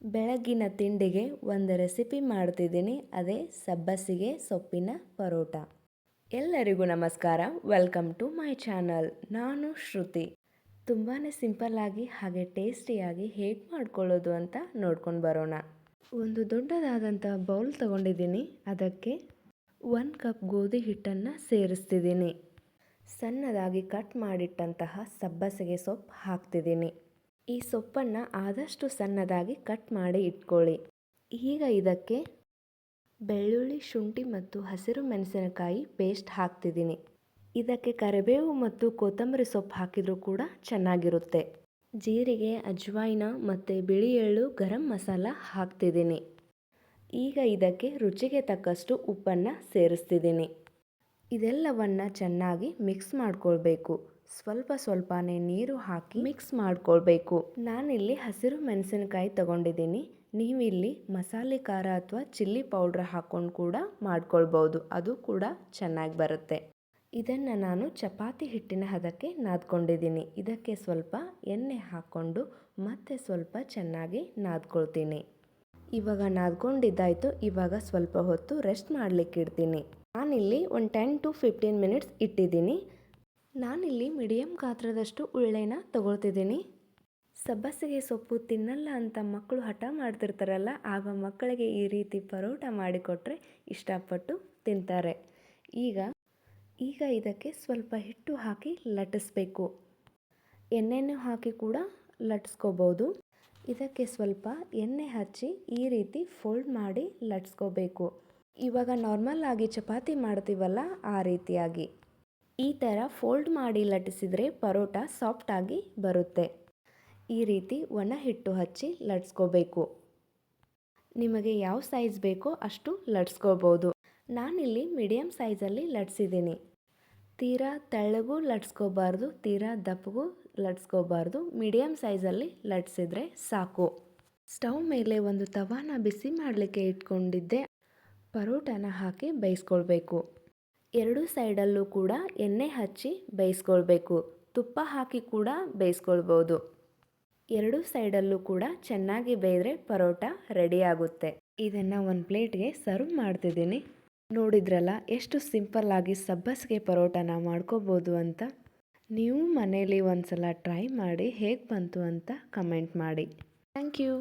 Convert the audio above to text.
ಬೆಳಗ್ಗಿನ ತಿಂಡಿಗೆ ಒಂದು ರೆಸಿಪಿ ಮಾಡ್ತಿದ್ದೀನಿ, ಅದೇ ಸಬ್ಬಸಿಗೆ ಸೊಪ್ಪಿನ ಪರೋಟ. ಎಲ್ಲರಿಗೂ ನಮಸ್ಕಾರ, ವೆಲ್ಕಮ್ ಟು ಮೈ ಚಾನಲ್. ನಾನು ಶ್ರುತಿ. ತುಂಬಾ ಸಿಂಪಲ್ಲಾಗಿ ಹಾಗೆ ಟೇಸ್ಟಿಯಾಗಿ ಹೇಗೆ ಮಾಡ್ಕೊಳ್ಳೋದು ಅಂತ ನೋಡ್ಕೊಂಡು ಬರೋಣ. ಒಂದು ದೊಡ್ಡದಾದಂಥ ಬೌಲ್ ತಗೊಂಡಿದ್ದೀನಿ, ಅದಕ್ಕೆ ಒಂದು ಕಪ್ ಗೋಧಿ ಹಿಟ್ಟನ್ನು ಸೇರಿಸ್ತಿದ್ದೀನಿ. ಸಣ್ಣದಾಗಿ ಕಟ್ ಮಾಡಿಟ್ಟಂತಹ ಸಬ್ಬಸಿಗೆ ಸೊಪ್ಪು ಹಾಕ್ತಿದ್ದೀನಿ. ಈ ಸೊಪ್ಪನ್ನು ಆದಷ್ಟು ಸಣ್ಣದಾಗಿ ಕಟ್ ಮಾಡಿ ಇಟ್ಕೊಳ್ಳಿ. ಈಗ ಇದಕ್ಕೆ ಬೆಳ್ಳುಳ್ಳಿ, ಶುಂಠಿ ಮತ್ತು ಹಸಿರು ಮೆಣಸಿನಕಾಯಿ ಪೇಸ್ಟ್ ಹಾಕ್ತಿದ್ದೀನಿ. ಇದಕ್ಕೆ ಕರಿಬೇವು ಮತ್ತು ಕೊತ್ತಂಬರಿ ಸೊಪ್ಪು ಹಾಕಿದರೂ ಕೂಡ ಚೆನ್ನಾಗಿರುತ್ತೆ. ಜೀರಿಗೆ, ಅಜ್ವಾಯಿನ ಮತ್ತು ಬಿಳಿ ಎಳ್ಳು ಗರಂ ಮಸಾಲ ಹಾಕ್ತಿದ್ದೀನಿ. ಈಗ ಇದಕ್ಕೆ ರುಚಿಗೆ ತಕ್ಕಷ್ಟು ಉಪ್ಪನ್ನು ಸೇರಿಸ್ತಿದ್ದೀನಿ. ಇದೆಲ್ಲವನ್ನು ಚೆನ್ನಾಗಿ ಮಿಕ್ಸ್ ಮಾಡ್ಕೊಳ್ಬೇಕು. ಸ್ವಲ್ಪ ಸ್ವಲ್ಪನೇ ನೀರು ಹಾಕಿ ಮಿಕ್ಸ್ ಮಾಡ್ಕೊಳ್ಬೇಕು. ನಾನಿಲ್ಲಿ ಹಸಿರು ಮೆಣಸಿನಕಾಯಿ ತಗೊಂಡಿದ್ದೀನಿ. ನೀವಿಲ್ಲಿ ಮಸಾಲೆ ಖಾರ ಅಥವಾ ಚಿಲ್ಲಿ ಪೌಡ್ರ್ ಹಾಕ್ಕೊಂಡು ಕೂಡ ಮಾಡ್ಕೊಳ್ಬೋದು. ಅದು ಕೂಡ ಚೆನ್ನಾಗಿ ಬರುತ್ತೆ. ಇದನ್ನು ನಾನು ಚಪಾತಿ ಹಿಟ್ಟಿನ ಹದಕ್ಕೆ ನಾದ್ಕೊಂಡಿದ್ದೀನಿ. ಇದಕ್ಕೆ ಸ್ವಲ್ಪ ಎಣ್ಣೆ ಹಾಕ್ಕೊಂಡು ಮತ್ತೆ ಸ್ವಲ್ಪ ಚೆನ್ನಾಗಿ ನಾದ್ಕೊಳ್ತೀನಿ. ಇವಾಗ ನಾದ್ಕೊಂಡಿದ್ದಾಯಿತು. ಇವಾಗ ಸ್ವಲ್ಪ ಹೊತ್ತು ರೆಸ್ಟ್ ಮಾಡಲಿಕ್ಕಿಡ್ತೀನಿ. ನಾನಿಲ್ಲಿ ಒಂದು ಟೆನ್ ಟು ಫಿಫ್ಟೀನ್ ಮಿನಿಟ್ಸ್ ಇಟ್ಟಿದ್ದೀನಿ. ನಾನಿಲ್ಲಿ ಮೀಡಿಯಂ ಗಾತ್ರದಷ್ಟು ಉಳ್ಳೆನ ತಗೊಳ್ತಿದ್ದೀನಿ. ಸಬ್ಬಸಿಗೆ ಸೊಪ್ಪು ತಿನ್ನಲ್ಲ ಅಂತ ಮಕ್ಕಳು ಹಠ ಮಾಡ್ತಿರ್ತಾರಲ್ಲ, ಆಗ ಮಕ್ಕಳಿಗೆ ಈ ರೀತಿ ಪರೋಟ ಮಾಡಿಕೊಟ್ರೆ ಇಷ್ಟಪಟ್ಟು ತಿಂತಾರೆ. ಈಗ ಈಗ ಇದಕ್ಕೆ ಸ್ವಲ್ಪ ಹಿಟ್ಟು ಹಾಕಿ ಲಟ್ಟಿಸ್ಬೇಕು. ಎಣ್ಣೆನೂ ಹಾಕಿ ಕೂಡ ಲಟ್ಸ್ಕೋಬೋದು ಇದಕ್ಕೆ ಸ್ವಲ್ಪ ಎಣ್ಣೆ ಹಚ್ಚಿ ಈ ರೀತಿ ಫೋಲ್ಡ್ ಮಾಡಿ ಲಟ್ಸ್ಕೋಬೇಕು ಇವಾಗ ನಾರ್ಮಲ್ ಆಗಿ ಚಪಾತಿ ಮಾಡ್ತೀವಲ್ಲ, ಆ ರೀತಿಯಾಗಿ. ಈ ಥರ ಫೋಲ್ಡ್ ಮಾಡಿ ಲಟ್ಟಿಸಿದರೆ ಪರೋಟ ಸಾಫ್ಟಾಗಿ ಬರುತ್ತೆ. ಈ ರೀತಿ ಒಣ ಹಿಟ್ಟು ಹಚ್ಚಿ ಲಟ್ಸ್ಕೋಬೇಕು. ನಿಮಗೆ ಯಾವ ಸೈಜ್ ಬೇಕೋ ಅಷ್ಟು ಲಟ್ಸ್ಕೋಬೋದು. ನಾನಿಲ್ಲಿ ಮೀಡಿಯಮ್ ಸೈಜಲ್ಲಿ ಲಟ್ಸಿದ್ದೀನಿ. ತೀರಾ ತೆಳ್ಳಗೂ ಲಟ್ಸ್ಕೋಬಾರ್ದು, ತೀರಾ ದಪ್ಪಗೂ ಲಟ್ಸ್ಕೋಬಾರ್ದು. ಮೀಡಿಯಮ್ ಸೈಜಲ್ಲಿ ಲಟ್ಸಿದ್ರೆ ಸಾಕು. ಸ್ಟವ್ ಮೇಲೆ ಒಂದು ತವಾನ ಬಿಸಿ ಮಾಡಲಿಕ್ಕೆ ಇಟ್ಕೊಂಡಿದ್ದೆ. ಪರೋಟನ ಹಾಕಿ ಬೇಯಿಸ್ಕೊಳ್ಬೇಕು. ಎರಡು ಸೈಡಲ್ಲೂ ಕೂಡ ಎಣ್ಣೆ ಹಚ್ಚಿ ಬೇಯಿಸ್ಕೊಳ್ಬೇಕು. ತುಪ್ಪ ಹಾಕಿ ಕೂಡ ಬೇಯಿಸ್ಕೊಳ್ಬೋದು. ಎರಡು ಸೈಡಲ್ಲೂ ಕೂಡ ಚೆನ್ನಾಗಿ ಬೇಯ್ದರೆ ಪರೋಟ ರೆಡಿ ಆಗುತ್ತೆ. ಇದನ್ನು ಒಂದು ಪ್ಲೇಟ್ಗೆ ಸರ್ವ್ ಮಾಡ್ತಿದ್ದೀನಿ. ನೋಡಿದ್ರಲ್ಲ, ಎಷ್ಟು ಸಿಂಪಲ್ಲಾಗಿ ಸಬ್ಬಸಿಗೆ ಪರೋಟನ ಮಾಡ್ಕೋಬೋದು ಅಂತ? ನೀವು ಮನೇಲಿ ಒಂದು ಸಲ ಟ್ರೈ ಮಾಡಿ ಹೇಗೆ ಬಂತು ಅಂತ ಕಮೆಂಟ್ ಮಾಡಿ. Thank you.